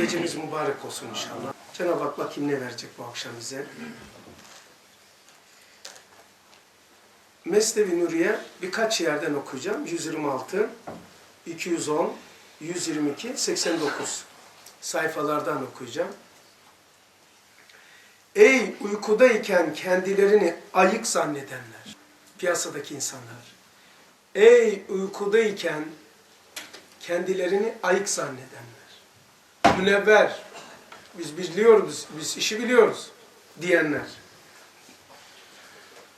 Gecemiz mübarek olsun inşallah. Cenab-ı Hak bakayım ne verecek bu akşam bize. Mesnevi Nuriye birkaç yerden okuyacağım. 126, 210, 122, 89 sayfalardan okuyacağım. Ey uykudayken kendilerini ayık zannedenler, piyasadaki insanlar. Ey uykudayken kendilerini ayık zannedenler. Münevver, biz biliyoruz, biz işi biliyoruz diyenler.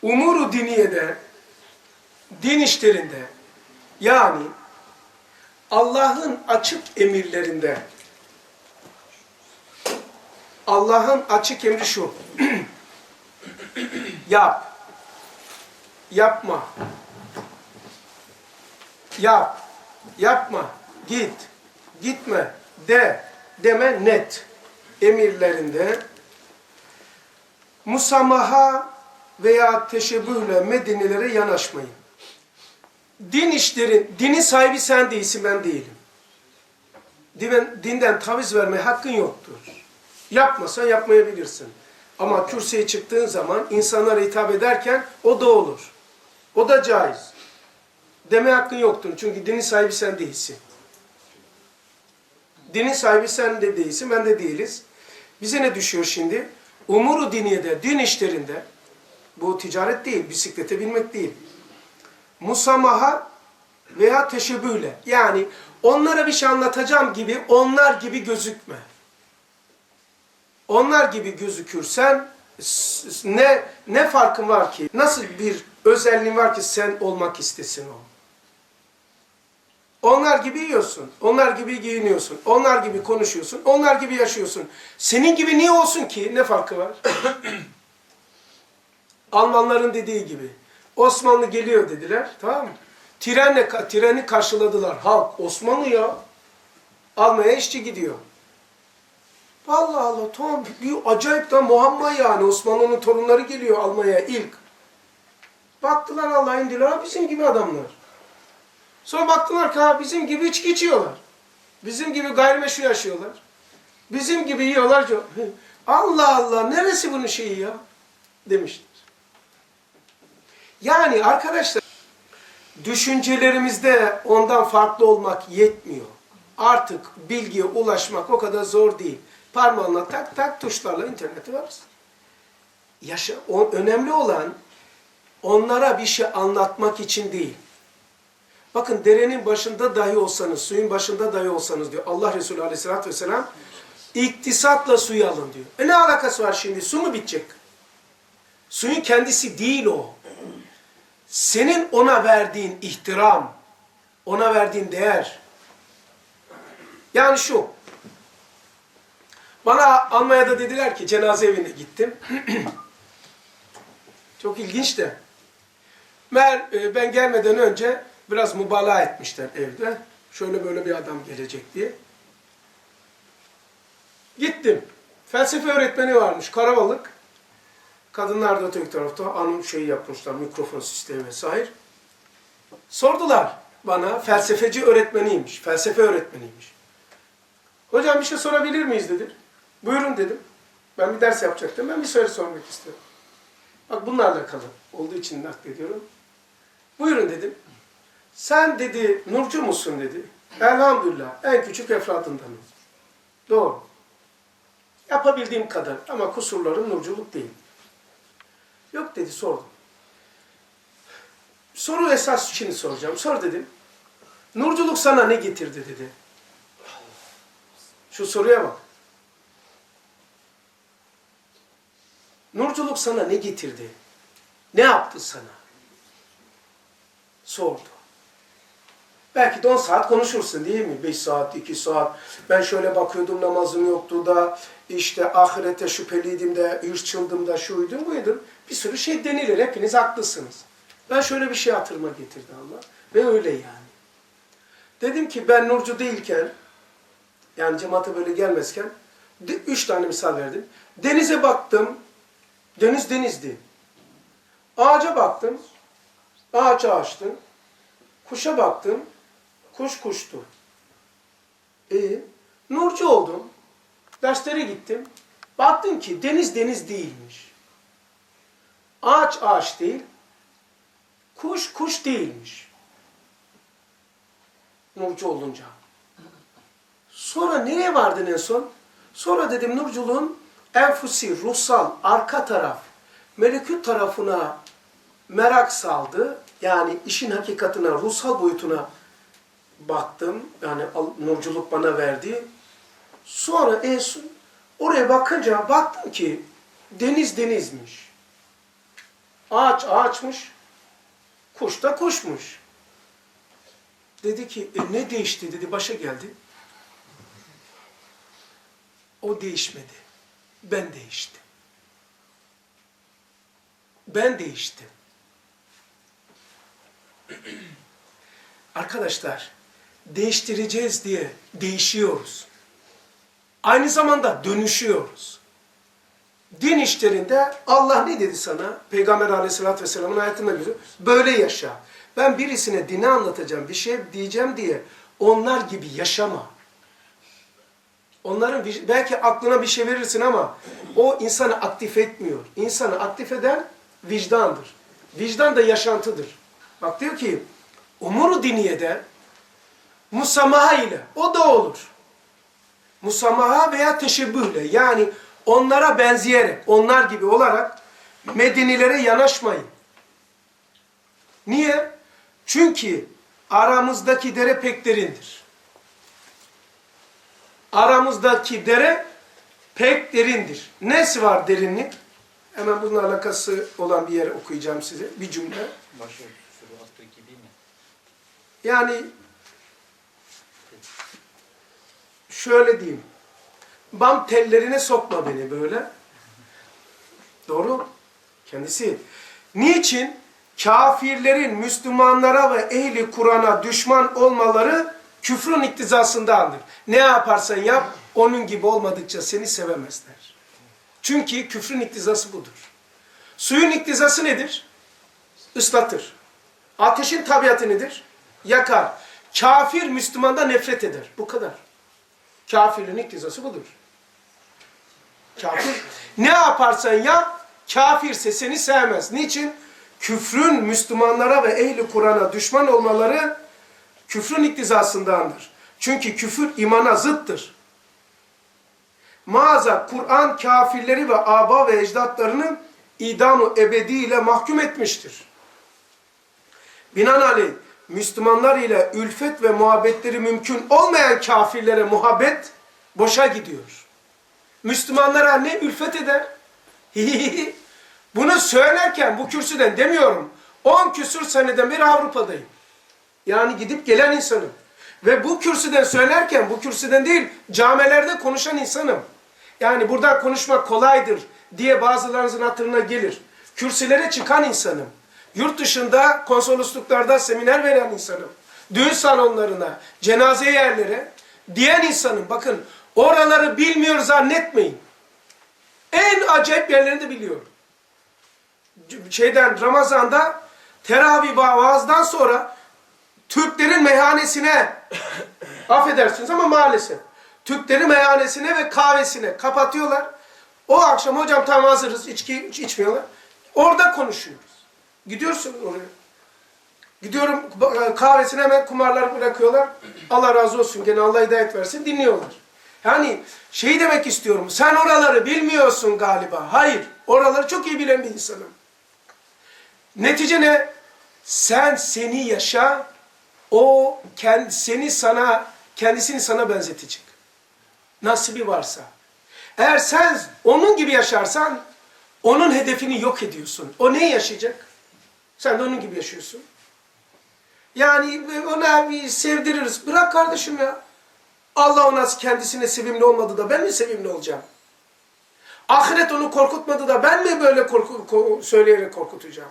Umuru diniyede, din işlerinde, yani Allah'ın açık emirlerinde, Allah'ın açık emri şu, yap, yapma, yap, yapma, git, gitme, de, deme net emirlerinde musamaha veya teşebbühle medinelere yanaşmayın. Din işlerin, dinin sahibi sen değilsin, ben değilim. Dinden, taviz vermeye hakkın yoktur. Yapmasan yapmayabilirsin. Ama kürsüye çıktığın zaman insanlara hitap ederken o da olur. O da caiz. Deme hakkın yoktur. Çünkü dinin sahibi sen değilsin. Dinin sahibi sen de değilsin, ben de değiliz. Bize ne düşüyor şimdi? Umuru diniyede, din işlerinde, bu ticaret değil, bisiklete binmek değil. Musamaha veya teşebbühle. Yani onlara bir şey anlatacağım gibi, onlar gibi gözükme. Onlar gibi gözükürsen ne ne farkın var ki? Nasıl bir özelliğin var ki sen olmak istesin o? Onlar gibi yiyorsun, onlar gibi giyiniyorsun, onlar gibi konuşuyorsun, onlar gibi yaşıyorsun. Senin gibi niye olsun ki? Ne farkı var? Almanların dediği gibi. Osmanlı geliyor dediler, tamam mı? Trenle, treni karşıladılar. Halk, Osmanlı ya. Almaya işçi gidiyor. Allah Allah, tamam. Acayip da Muhammed yani. Osmanlı'nın torunları geliyor Almanya'ya ilk. Baktılar Allah indiler, bizim gibi adamlar. Sonra baktılar ki bizim gibi içki içiyorlar. Bizim gibi gayrimeşru yaşıyorlar. Bizim gibi yiyorlar. Allah Allah neresi bunun şeyi ya? Demişler. Yani arkadaşlar düşüncelerimizde ondan farklı olmak yetmiyor. Artık bilgiye ulaşmak o kadar zor değil. Parmağınla tak tak tuşlarla interneti varsın. Yaşa, o, önemli olan onlara bir şey anlatmak için değil. Bakın derenin başında dahi olsanız, suyun başında dahi olsanız diyor Allah Resulü Aleyhisselatü Vesselam iktisatla suyu alın diyor. E ne alakası var şimdi? Su mu bitecek? Suyun kendisi değil o. Senin ona verdiğin ihtiram, ona verdiğin değer. Yani şu. Bana Almanya'da dediler ki cenaze evine gittim. Çok ilginç de. Mer, e, ben gelmeden önce biraz mübalağa etmişler evde. Şöyle böyle bir adam gelecek diye. Gittim. Felsefe öğretmeni varmış, Karavalık. Kadınlar da öteki tarafta anım şeyi yapmışlar, mikrofon sistemi vesaire. Sordular bana, felsefeci öğretmeniymiş, felsefe öğretmeniymiş. Hocam bir şey sorabilir miyiz dedi. Buyurun dedim. Ben bir ders yapacaktım, ben bir soru sormak istiyorum. Bak bunlarla kalın, olduğu için naklediyorum. Buyurun dedim. Sen dedi, nurcu musun dedi. Elhamdülillah, en küçük efradındanım. Doğru. Yapabildiğim kadar ama kusurlarım nurculuk değil. Yok dedi sordum. Soru esas şimdi soracağım. Sor dedim. Nurculuk sana ne getirdi dedi. Şu soruya bak. Nurculuk sana ne getirdi? Ne yaptı sana? Sordu. Belki de 10 saat konuşursun değil mi? 5 saat, 2 saat. Ben şöyle bakıyordum namazım yoktu da işte ahirete şüpheliydim de, hırçıldım da, şuydum buydum. Bir sürü şey denilir. Hepiniz haklısınız. Ben şöyle bir şey hatırıma getirdi Allah. Ve öyle yani. Dedim ki ben nurcu değilken, yani cemaate böyle gelmezken, üç tane misal verdim. Denize baktım, deniz denizdi. Ağaca baktım, ağaç ağaçtı. Kuşa baktım, kuş kuştu. İyi. Nurcu oldum. Derslere gittim. Baktım ki deniz deniz değilmiş. Ağaç ağaç değil. Kuş kuş değilmiş. Nurcu olunca. Sonra nereye vardın en son? Sonra dedim Nurculuğun enfusi, ruhsal, arka taraf, melekut tarafına merak saldı. Yani işin hakikatine, ruhsal boyutuna baktım. Yani nurculuk bana verdi. Sonra en son oraya bakınca baktım ki deniz denizmiş. Ağaç ağaçmış. Kuş da kuşmuş. Dedi ki e, ne değişti dedi başa geldi. O değişmedi. Ben değiştim. Ben değiştim. Arkadaşlar, değiştireceğiz diye değişiyoruz. Aynı zamanda dönüşüyoruz. Din işlerinde Allah ne dedi sana? Peygamber aleyhissalatü vesselamın hayatında gözü. Böyle yaşa. Ben birisine dini anlatacağım, bir şey diyeceğim diye onlar gibi yaşama. Onların belki aklına bir şey verirsin ama o insanı aktif etmiyor. İnsanı aktif eden vicdandır. Vicdan da yaşantıdır. Bak diyor ki umuru diniyede musamaha ile o da olur. Musamaha veya teşebbühle yani onlara benzeyerek, onlar gibi olarak Medinilere yanaşmayın. Niye? Çünkü aramızdaki dere pek derindir. Aramızdaki dere pek derindir. Nesi var derinlik? Hemen bununla alakası olan bir yer okuyacağım size. Bir cümle. Başörtüsü gibi mi? Yani şöyle diyeyim. Bam tellerine sokma beni böyle. Doğru. Kendisi. Niçin? Kafirlerin Müslümanlara ve ehli Kur'an'a düşman olmaları küfrün iktizasındandır. Ne yaparsan yap, onun gibi olmadıkça seni sevemezler. Çünkü küfrün iktizası budur. Suyun iktizası nedir? Islatır. Ateşin tabiatı nedir? Yakar. Kafir Müslümandan nefret eder. Bu kadar. Kafirin iktizası budur. Kafir ne yaparsan yap, kafirse seni sevmez. Niçin? Küfrün Müslümanlara ve ehli Kur'an'a düşman olmaları küfrün iktizasındandır. Çünkü küfür imana zıttır. Mağaza Kur'an kafirleri ve aba ve ecdatlarını idam-ı ebedi ile mahkum etmiştir. Binaenaleyh Müslümanlar ile ülfet ve muhabbetleri mümkün olmayan kafirlere muhabbet boşa gidiyor. Müslümanlara ne ülfet eder? Bunu söylerken bu kürsüden demiyorum. 10 küsür seneden beri Avrupa'dayım. Yani gidip gelen insanım. Ve bu kürsüden söylerken, bu kürsüden değil, camilerde konuşan insanım. Yani burada konuşmak kolaydır diye bazılarınızın hatırına gelir. Kürsülere çıkan insanım. Yurt dışında konsolosluklarda seminer veren insanım. Düğün salonlarına, cenaze yerlere diyen insanım. Bakın oraları bilmiyor zannetmeyin. En acayip yerlerini de biliyorum. Şeyden Ramazan'da teravih vaazdan sonra Türklerin meyhanesine affedersiniz ama maalesef Türklerin meyhanesine ve kahvesine kapatıyorlar. O akşam hocam tam hazırız içki iç- içmiyorlar. Orada konuşuyoruz. Gidiyorsun oraya. Gidiyorum kahvesine hemen kumarlar bırakıyorlar. Allah razı olsun gene Allah hidayet versin dinliyorlar. Yani şey demek istiyorum. Sen oraları bilmiyorsun galiba. Hayır. Oraları çok iyi bilen bir insanım. Netice ne? Sen seni yaşa. O kendi, seni sana kendisini sana benzetecek. Nasibi varsa. Eğer sen onun gibi yaşarsan onun hedefini yok ediyorsun. O ne yaşayacak? Sen de onun gibi yaşıyorsun. Yani ona bir sevdiririz. Bırak kardeşim ya. Allah ona kendisine sevimli olmadı da ben mi sevimli olacağım? Ahiret onu korkutmadı da ben mi böyle korku, ko- söyleyerek korkutacağım?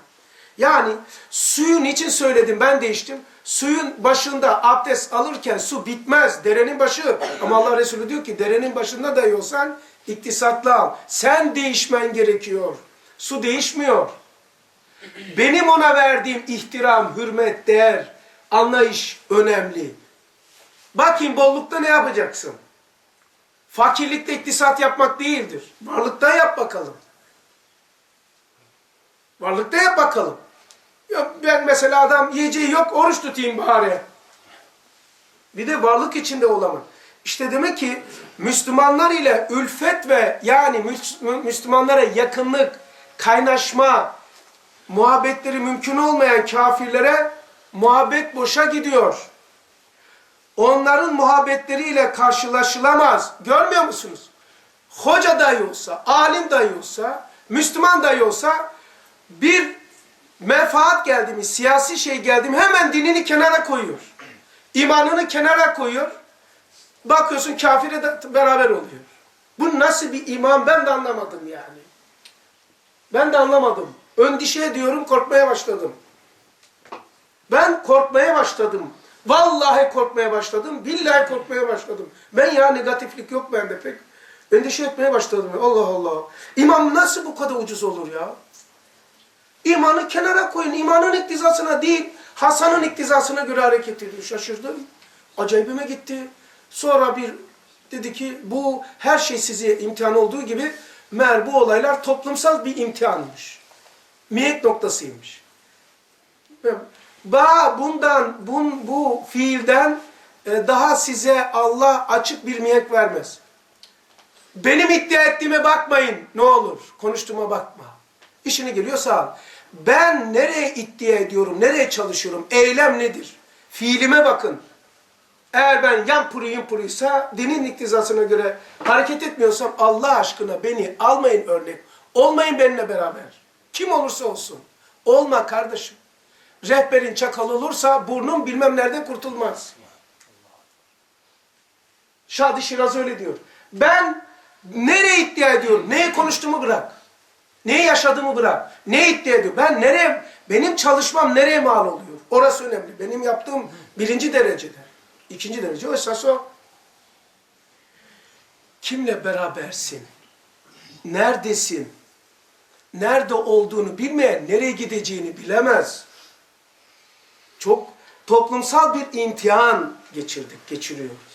Yani suyun için söyledim ben değiştim. Suyun başında abdest alırken su bitmez. Derenin başı. Ama Allah Resulü diyor ki derenin başında da olsan iktisatlı al. Sen değişmen gerekiyor. Su değişmiyor. Benim ona verdiğim ihtiram, hürmet, değer, anlayış önemli. Bakayım bollukta ne yapacaksın? Fakirlikte iktisat yapmak değildir. Varlıkta yap bakalım. Varlıkta yap bakalım. Yok ben mesela adam yiyeceği yok oruç tutayım bari. Bir de varlık içinde olamam. İşte demek ki Müslümanlar ile ülfet ve yani Müs- Müslümanlara yakınlık, kaynaşma, muhabbetleri mümkün olmayan kafirlere muhabbet boşa gidiyor. Onların muhabbetleriyle karşılaşılamaz. Görmüyor musunuz? Hoca dahi olsa, alim dahi olsa, Müslüman dahi olsa bir menfaat geldi mi, siyasi şey geldi mi hemen dinini kenara koyuyor. İmanını kenara koyuyor. Bakıyorsun kafire de beraber oluyor. Bu nasıl bir iman ben de anlamadım yani. Ben de anlamadım. Öndişe ediyorum, korkmaya başladım. Ben korkmaya başladım. Vallahi korkmaya başladım. Billahi korkmaya başladım. Ben ya negatiflik yok bende pek. Endişe etmeye başladım. Allah Allah. İmam nasıl bu kadar ucuz olur ya? İmanı kenara koyun. İmanın iktizasına değil, Hasan'ın iktizasına göre hareket ediyor. Şaşırdım. Acayibime gitti. Sonra bir dedi ki bu her şey size imtihan olduğu gibi meğer bu olaylar toplumsal bir imtihanmış. Miyet noktasıymış. Ba bundan, bun, bu fiilden e, daha size Allah açık bir miyet vermez. Benim iddia ettiğime bakmayın ne olur. Konuştuğuma bakma. İşine geliyor sağ ol. Ben nereye iddia ediyorum, nereye çalışıyorum, eylem nedir? Fiilime bakın. Eğer ben yan puru yun puruysa, dinin iktizasına göre hareket etmiyorsam Allah aşkına beni almayın örnek. Olmayın benimle beraber. Kim olursa olsun. Olma kardeşim. Rehberin çakal olursa burnun bilmem nereden kurtulmaz. Şadi Şiraz öyle diyor. Ben nereye iddia ediyorum? Neye konuştuğumu bırak. Neyi yaşadığımı bırak. Ne iddia ediyor? Ben nereye, benim çalışmam nereye mal oluyor? Orası önemli. Benim yaptığım birinci derecede. İkinci derece o esas o. Kimle berabersin? Neredesin? Nerede olduğunu bilmeyen nereye gideceğini bilemez. Çok toplumsal bir imtihan geçirdik, geçiriyoruz.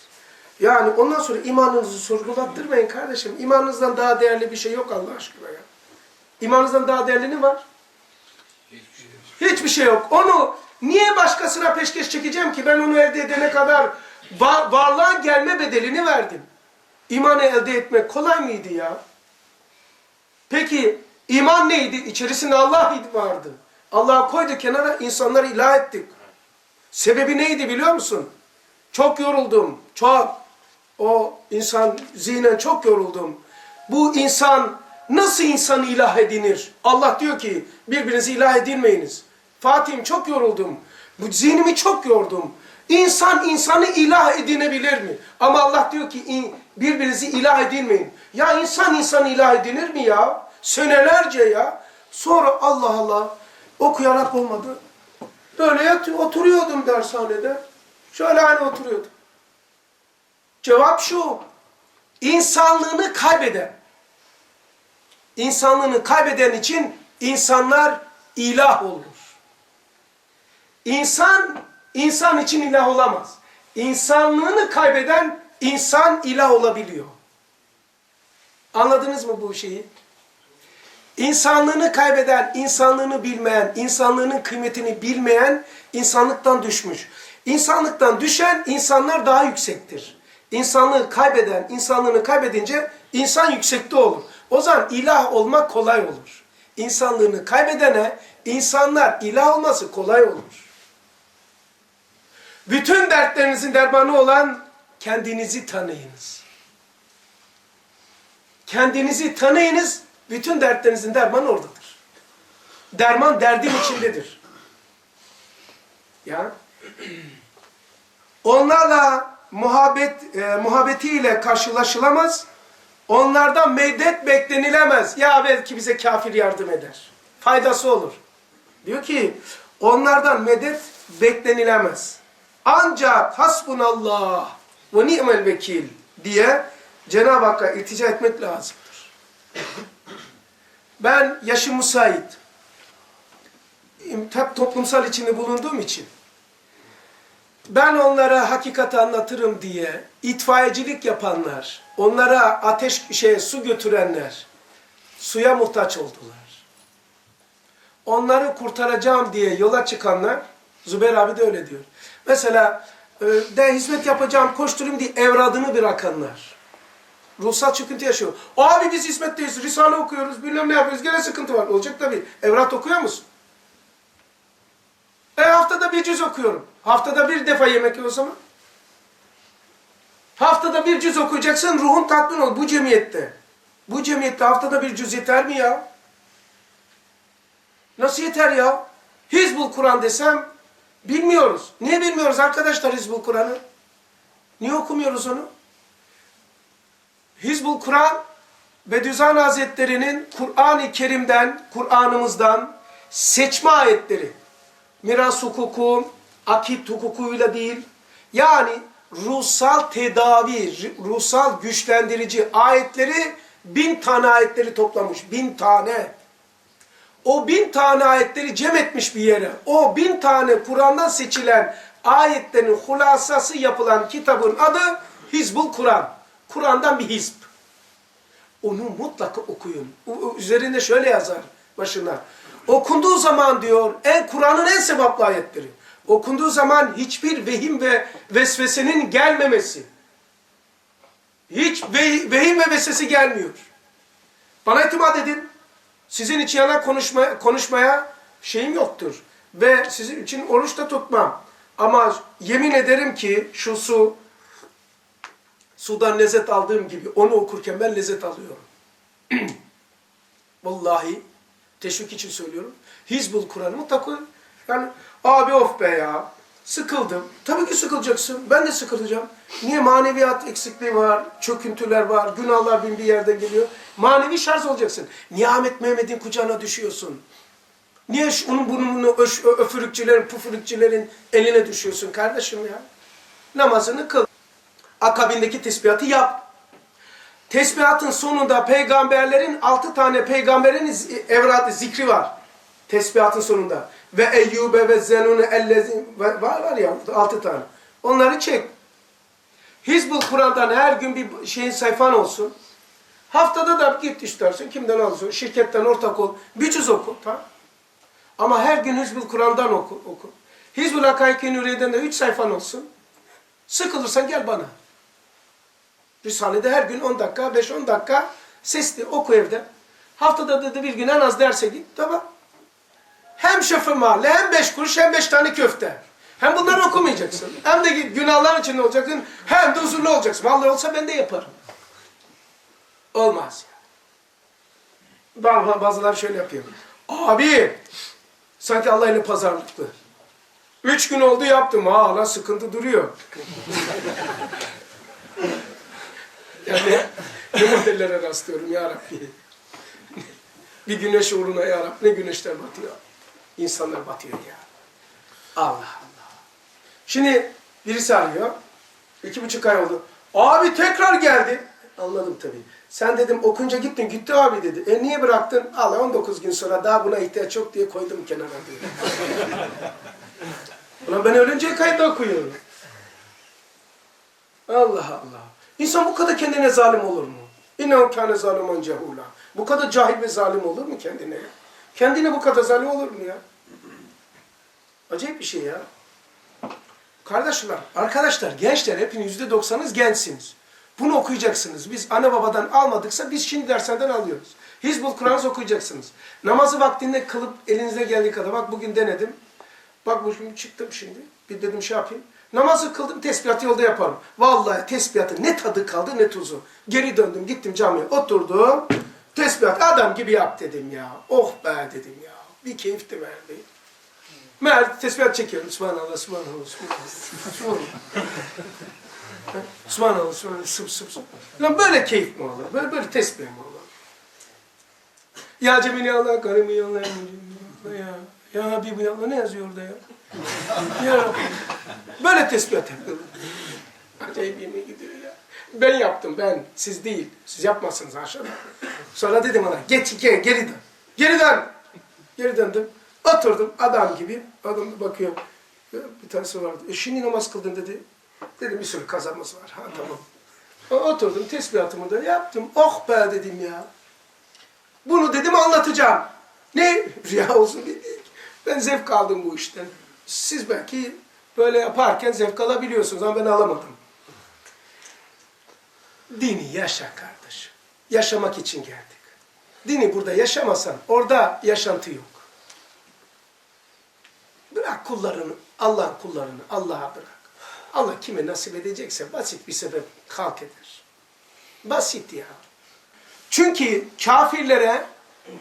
Yani ondan sonra imanınızı sorgulattırmayın kardeşim. İmanınızdan daha değerli bir şey yok Allah aşkına ya. İmanınızdan daha değerli ne var? Hiçbir şey yok. Onu niye başkasına peşkeş çekeceğim ki? Ben onu elde edene kadar var, varlığa gelme bedelini verdim. İmanı elde etmek kolay mıydı ya? Peki iman neydi? İçerisinde Allah vardı. Allah'ı koydu kenara insanları ilah ettik. Sebebi neydi biliyor musun? Çok yoruldum. Çok. O insan zihnen çok yoruldum. Bu insan nasıl insan ilah edinir? Allah diyor ki birbirinizi ilah edinmeyiniz. Fatih'im çok yoruldum. Bu zihnimi çok yordum. İnsan insanı ilah edinebilir mi? Ama Allah diyor ki "İn- birbirinizi ilah edinmeyin. Ya insan insanı ilah edinir mi ya? Senelerce ya. Sonra Allah Allah okuyarak olmadı. Böyle yat, oturuyordum dershanede. Şöyle hani oturuyordum. Cevap şu. İnsanlığını kaybeden. İnsanlığını kaybeden için insanlar ilah olur. İnsan, insan için ilah olamaz. İnsanlığını kaybeden insan ilah olabiliyor. Anladınız mı bu şeyi? İnsanlığını kaybeden, insanlığını bilmeyen, insanlığının kıymetini bilmeyen insanlıktan düşmüş. İnsanlıktan düşen insanlar daha yüksektir. İnsanlığı kaybeden, insanlığını kaybedince insan yüksekte olur. O zaman ilah olmak kolay olur. İnsanlığını kaybedene insanlar ilah olması kolay olur. Bütün dertlerinizin dermanı olan kendinizi tanıyınız. Kendinizi tanıyınız, bütün dertlerinizin dermanı oradadır. Derman derdin içindedir. Ya. Onlarla muhabbet e, muhabbetiyle karşılaşılamaz. Onlardan medet beklenilemez. Ya belki bize kafir yardım eder. Faydası olur. Diyor ki onlardan medet beklenilemez. Ancak hasbunallah ve ni'mel vekil diye Cenab-ı Hakk'a iltica etmek lazımdır. Ben yaşım müsait. Hep toplumsal içinde bulunduğum için ben onlara hakikati anlatırım diye itfaiyecilik yapanlar, onlara ateş şey su götürenler suya muhtaç oldular. Onları kurtaracağım diye yola çıkanlar, Zübeyir abi de öyle diyor. Mesela e, de hizmet yapacağım, koşturayım diye evradını bırakanlar. Ruhsal çöküntü yaşıyor. Abi biz hizmetteyiz, Risale okuyoruz, bilmem ne yapıyoruz, gene sıkıntı var. Olacak tabii. Evrat okuyor musun? E haftada bir cüz okuyorum. Haftada bir defa yemek ye o zaman. Haftada bir cüz okuyacaksın, ruhun tatmin ol bu cemiyette. Bu cemiyette haftada bir cüz yeter mi ya? Nasıl yeter ya? Hizbul Kur'an desem bilmiyoruz. Niye bilmiyoruz arkadaşlar Hizbul Kur'an'ı? Niye okumuyoruz onu? Hizbul Kur'an Bediüzzaman Hazretleri'nin Kur'an-ı Kerim'den, Kur'an'ımızdan seçme ayetleri. Miras hukuku, akit hukukuyla değil. Yani ruhsal tedavi, ruhsal güçlendirici ayetleri bin tane ayetleri toplamış. Bin tane. O bin tane ayetleri cem etmiş bir yere. O bin tane Kur'an'dan seçilen ayetlerin hulasası yapılan kitabın adı Hizbul Kur'an. Kur'an'dan bir hizb. Onu mutlaka okuyun. Üzerinde şöyle yazar başına. Okunduğu zaman diyor en Kur'an'ın en sevaplı ayetleri. Okunduğu zaman hiçbir vehim ve vesvesenin gelmemesi. Hiç ve- vehim ve vesvese gelmiyor. Bana itimat edin. Sizin için yana konuşma, konuşmaya şeyim yoktur. Ve sizin için oruç da tutmam. Ama yemin ederim ki şu su, sudan lezzet aldığım gibi onu okurken ben lezzet alıyorum. Vallahi teşvik için söylüyorum. Hizbul Kur'an'ı mutlaka yani abi of be ya sıkıldım. Tabii ki sıkılacaksın. Ben de sıkılacağım. Niye maneviyat eksikliği var, çöküntüler var, günahlar bin bir yerden geliyor. Manevi şarj olacaksın. Niye Ahmet Mehmet'in kucağına düşüyorsun? Niye onun burnunu öfürükçülerin, pufurukçulerin eline düşüyorsun kardeşim ya? Namazını kıl. Akabindeki tesbihatı yap. Tesbihatın sonunda peygamberlerin altı tane peygamberin evradı zikri var. Tesbihatın sonunda. Ve Eyyube ve Zenune ellezi var, var ya altı tane. Onları çek. Hizbul Kur'an'dan her gün bir şeyin sayfan olsun. Haftada da git istersin. Kimden alıyorsun? Şirketten ortak ol. Bir cüz oku. Ama her gün Hizbul Kur'an'dan oku. oku. Hizbul Hakayki Nuriye'den de üç sayfan olsun. Sıkılırsan gel bana. Risale'de her gün 10 dakika, 5-10 dakika sesli oku evde. Haftada da, da bir gün en az derse git. Tamam. Hem şoför mahalle, hem beş kuruş, hem beş tane köfte. Hem bunları okumayacaksın. Hem de günahlar içinde olacaksın. Hem de huzurlu olacaksın. Vallahi olsa ben de yaparım. Olmaz ya. Bazı- Bazıları şöyle yapıyor. Abi, sanki Allah ile pazarlıklı. Üç gün oldu yaptım. Ha lan sıkıntı duruyor. Yani ne modellere rastlıyorum ya Rabbi. Bir güneş uğruna ya Rabbi ne güneşler batıyor. İnsanlar batıyor ya. Allah Allah. Şimdi birisi arıyor. İki buçuk ay oldu. Abi tekrar geldi. Anladım tabii. Sen dedim okunca gittin. Gitti abi dedi. E niye bıraktın? Allah 19 gün sonra daha buna ihtiyaç yok diye koydum kenara diyor. Ulan ben ölünceye kayıt okuyorum. Allah Allah. İnsan bu kadar kendine zalim olur mu? İnnehu kâne zaliman cehûlâ. Bu kadar cahil ve zalim olur mu kendine? Kendine bu kadar zalim olur mu ya? Acayip bir şey ya. Kardeşler, arkadaşlar, gençler hepiniz yüzde doksanınız gençsiniz. Bunu okuyacaksınız. Biz anne babadan almadıksa biz şimdi derslerden alıyoruz. Hizbul Kur'an'ı okuyacaksınız. Namazı vaktinde kılıp elinize geldiği kadar. Bak bugün denedim. Bak bu şimdi çıktım şimdi. Bir dedim şey yapayım. Namazı kıldım, tesbihatı yolda yaparım. Vallahi tesbihatın ne tadı kaldı ne tuzu. Geri döndüm, gittim camiye, oturdum. Tesbihat adam gibi yap dedim ya. Oh be dedim ya. Bir keyif de verdi. Meğer tesbihat çekiyorum. Subhanallah, subhanallah, subhanallah. subhanallah. subhanallah, sıp sıp sıp. Lan böyle keyif mi olur? Böyle, böyle tesbih mi olur? Ya Cemil ya Allah, karımı ya Allah, ya. Ya Habibi ya Allah ne yazıyor orada ya? ya Rabbi. Böyle tesbihat yapıyorum. Acayip gidiyor ya. Ben yaptım ben. Siz değil. Siz yapmazsınız aşağıda. Sonra dedim ona geç geri, geri dön. Geri dön. Geri döndüm. Oturdum adam gibi. Adam da bakıyor. Bir tanesi vardı. E şimdi namaz kıldın dedi. Dedim bir sürü kazamız var. Ha tamam. Oturdum tesbihatımı da yaptım. Oh be dedim ya. Bunu dedim anlatacağım. Ne? Rüya olsun değil. Ben zevk aldım bu işten. Siz belki böyle yaparken zevk alabiliyorsunuz ama ben alamadım. Dini yaşa kardeş. Yaşamak için geldik. Dini burada yaşamasan orada yaşantı yok. Bırak kullarını, Allah'ın kullarını Allah'a bırak. Allah kime nasip edecekse basit bir sebep halk eder. Basit ya. Çünkü kafirlere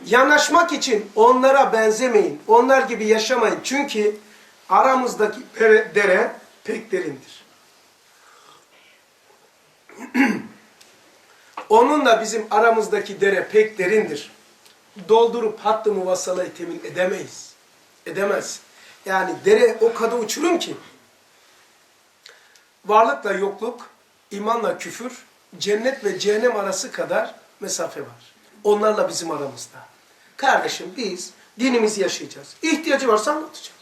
yanaşmak için onlara benzemeyin. Onlar gibi yaşamayın. Çünkü aramızdaki dere, pek derindir. Onunla bizim aramızdaki dere pek derindir. Doldurup hattı muvasalayı temin edemeyiz. Edemez. Yani dere o kadar uçurum ki. Varlıkla yokluk, imanla küfür, cennet ve cehennem arası kadar mesafe var. Onlarla bizim aramızda. Kardeşim biz dinimizi yaşayacağız. İhtiyacı varsa anlatacağız.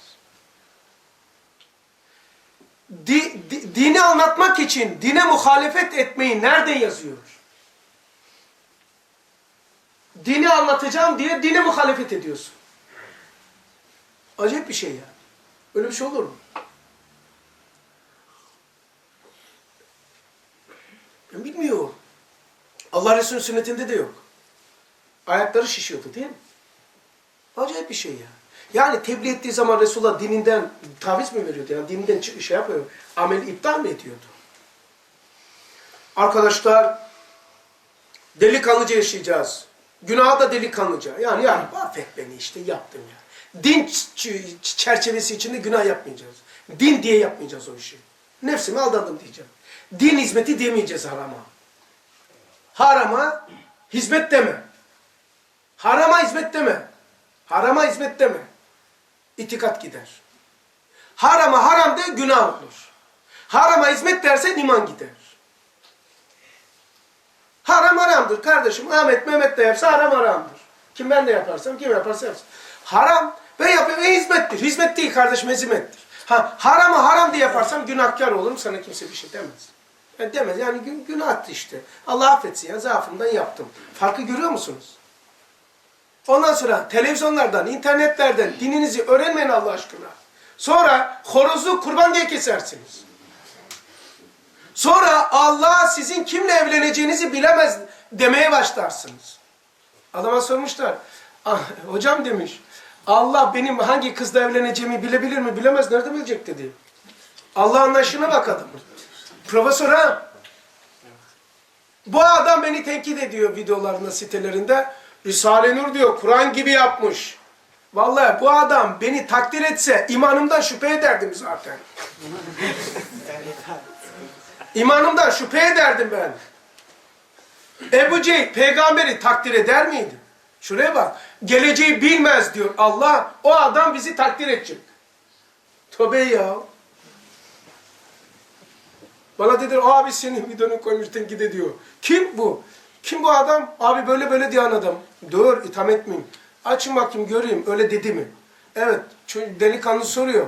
Di, di- dini anlatmak için dine muhalefet etmeyi nerede yazıyor? Dini anlatacağım diye dine muhalefet ediyorsun. Acayip bir şey ya. Öyle bir şey olur mu? Ben bilmiyorum. Allah Resulü'nün sünnetinde de yok. Ayakları şişiyordu değil mi? Acayip bir şey ya. Yani tebliğ ettiği zaman Resulullah dininden taviz mi veriyordu? Yani dininden şey yapıyor, amel iptal mi ediyordu? Arkadaşlar, delikanlıca yaşayacağız. Günaha da delikanlıca. Yani yani affet beni işte yaptım ya. Din çerçevesi içinde günah yapmayacağız. Din diye yapmayacağız o işi. Nefsimi aldadım diyeceğim. Din hizmeti demeyeceğiz harama. Harama hizmet deme. Harama hizmet deme. Harama hizmet deme. İtikat gider. Harama haram de günah olur. Harama hizmet dersen iman gider. Haram haramdır kardeşim. Ahmet Mehmet de yapsa haram haramdır. Kim ben de yaparsam kim yaparsa yapsın. Haram ben yapıyorum e, hizmettir. Hizmet değil kardeşim hizmettir. Ha, haramı haram diye yaparsam günahkar olurum sana kimse bir şey demez. E, demez yani gün, günahtı işte. Allah affetsin ya zaafımdan yaptım. Farkı görüyor musunuz? Ondan sonra televizyonlardan, internetlerden dininizi öğrenmeyin Allah aşkına. Sonra horozu kurban diye kesersiniz. Sonra Allah sizin kimle evleneceğinizi bilemez demeye başlarsınız. Adama sormuşlar. "Ah, hocam demiş. Allah benim hangi kızla evleneceğimi bilebilir mi? Bilemez. Nerede bilecek dedi. Allah anlayışına bak adamın. Profesör ha. Bu adam beni tenkit ediyor videolarında, sitelerinde. Risale Nur diyor, Kur'an gibi yapmış. Vallahi bu adam beni takdir etse imanımdan şüphe ederdim zaten. İmanımdan şüphe ederdim ben. Ebu Cehil peygamberi takdir eder miydi? Şuraya bak. Geleceği bilmez diyor Allah. O adam bizi takdir edecek. Tövbe ya. Bana dediler abi senin videonu koymuş tenkit ediyor. Kim bu? Kim bu adam? Abi böyle böyle diyen adam. Dur itham etmeyeyim. Açın bakayım göreyim öyle dedi mi? Evet delikanlı soruyor.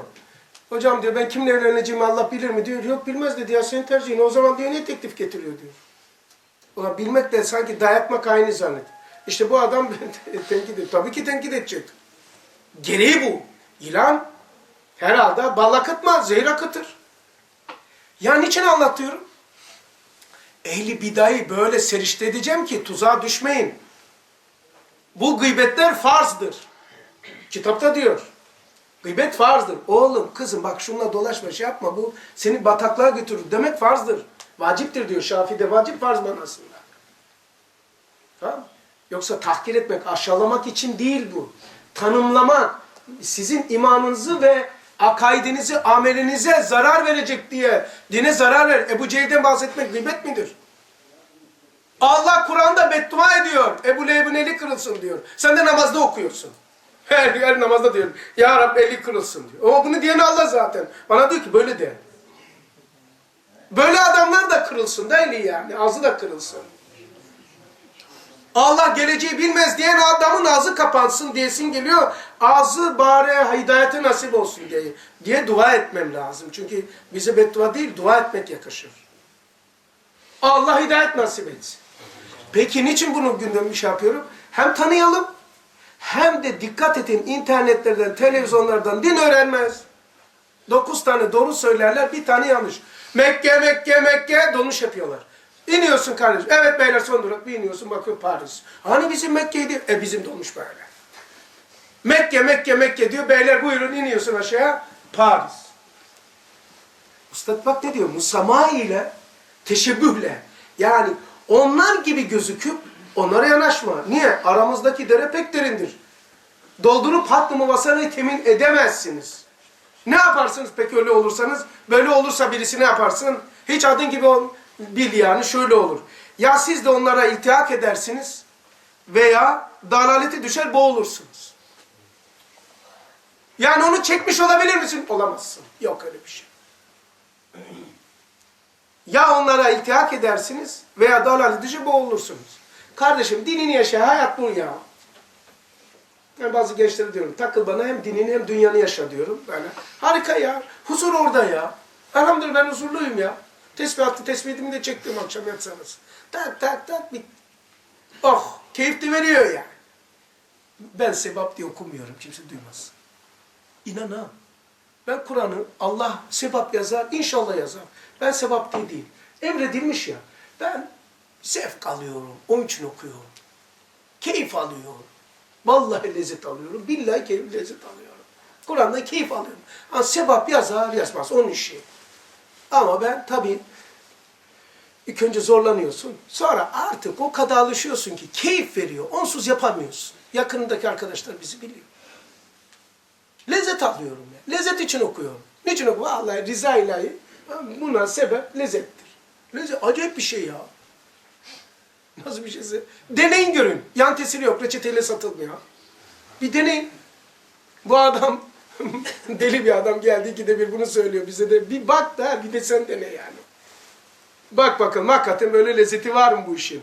Hocam diyor ben kimle evleneceğimi Allah bilir mi diyor. Yok bilmez dedi ya senin tercihin. O zaman diyor niye teklif getiriyor diyor. Ulan bilmek de sanki dayatmak aynı zannet. İşte bu adam tenkit ediyor. Tabii ki tenkit edecek. Gereği bu. İlan herhalde bal akıtmaz, zehir akıtır. Ya niçin anlatıyorum? Ehli bidayı böyle serişte edeceğim ki tuzağa düşmeyin. Bu gıybetler farzdır. Kitapta diyor. Gıybet farzdır. Oğlum, kızım bak şununla dolaşma şey yapma. Bu seni bataklığa götürür. Demek farzdır. Vaciptir diyor Şafii'de. Vacip farz manasında. Tamam? Yoksa tahkir etmek, aşağılamak için değil bu. Tanımlamak, sizin imanınızı ve akaidinizi, amelinize zarar verecek diye dine zarar ver. Ebu Cehil'den bahsetmek gıybet midir? Allah Kur'an'da beddua ediyor. Ebu Leheb'in eli kırılsın diyor. Sen de namazda okuyorsun. Her, her namazda diyor. Ya Rab eli kırılsın diyor. Ama bunu diyen Allah zaten. Bana diyor ki böyle de. Böyle adamlar da kırılsın da eli yani. Ağzı da kırılsın. Allah geleceği bilmez diyen adamın ağzı kapansın diyesin geliyor. Ağzı bari hidayete nasip olsun diye, diye dua etmem lazım. Çünkü bize beddua değil, dua etmek yakışır. Allah hidayet nasip etsin. Peki niçin bunu gündem şey yapıyorum? Hem tanıyalım, hem de dikkat edin internetlerden, televizyonlardan din öğrenmez. Dokuz tane doğru söylerler, bir tane yanlış. Mekke, Mekke, Mekke dolmuş yapıyorlar. İniyorsun kardeşim. Evet beyler son durak. Bir iniyorsun bakıyor Paris. Hani bizim Mekke'ydi? E bizim dolmuş böyle. Mekke, Mekke, Mekke diyor. Beyler buyurun iniyorsun aşağıya. Paris. Üstad bak ne diyor? Musama ile teşebbühle. Yani onlar gibi gözüküp onlara yanaşma. Niye? Aramızdaki dere pek derindir. Doldurup hattı muvassalayı temin edemezsiniz. Ne yaparsınız peki öyle olursanız? Böyle olursa birisi ne yaparsın? Hiç adın gibi ol, bil yani şöyle olur. Ya siz de onlara iltihak edersiniz veya dalalete düşer boğulursunuz. Yani onu çekmiş olabilir misin? Olamazsın. Yok öyle bir şey. Ya onlara iltihak edersiniz veya dalalete düşer boğulursunuz. Kardeşim dinini yaşa, hayat bu ya. Ben bazı gençlere diyorum takıl bana hem dinini hem dünyanı yaşa diyorum. Böyle. Harika ya. Huzur orada ya. Elhamdülillah ben huzurluyum ya. Tesbihatlı tesbihimi de çektim akşam yatsanız. Tak tak tak bit. Oh keyif de veriyor ya. Ben sevap diye okumuyorum kimse duymaz. İnan ha. Ben Kur'an'ı Allah sevap yazar, inşallah yazar. Ben sevap diye değil. Emredilmiş ya. Ben zevk alıyorum. Onun için okuyorum. Keyif alıyorum. Vallahi lezzet alıyorum. Billahi keyif lezzet alıyorum. Kur'an'da keyif alıyorum. Ama sevap yazar yazmaz. Onun işi. Ama ben tabii ilk önce zorlanıyorsun. Sonra artık o kadar alışıyorsun ki keyif veriyor. Onsuz yapamıyorsun. Yakınındaki arkadaşlar bizi biliyor. Lezzet alıyorum ya. Lezzet için okuyorum. Niçin okuyorum? Vallahi rıza ilahi. Buna sebep lezzettir. Lezzet acayip bir şey ya. Nasıl bir şeyse. Deneyin görün. Yan tesiri yok. Reçeteyle satılmıyor. Bir deneyin. Bu adam deli bir adam geldi ikide bir bunu söylüyor bize de. Bir bak da bir de sen dene yani. Bak bakalım hakikaten böyle lezzeti var mı bu işin?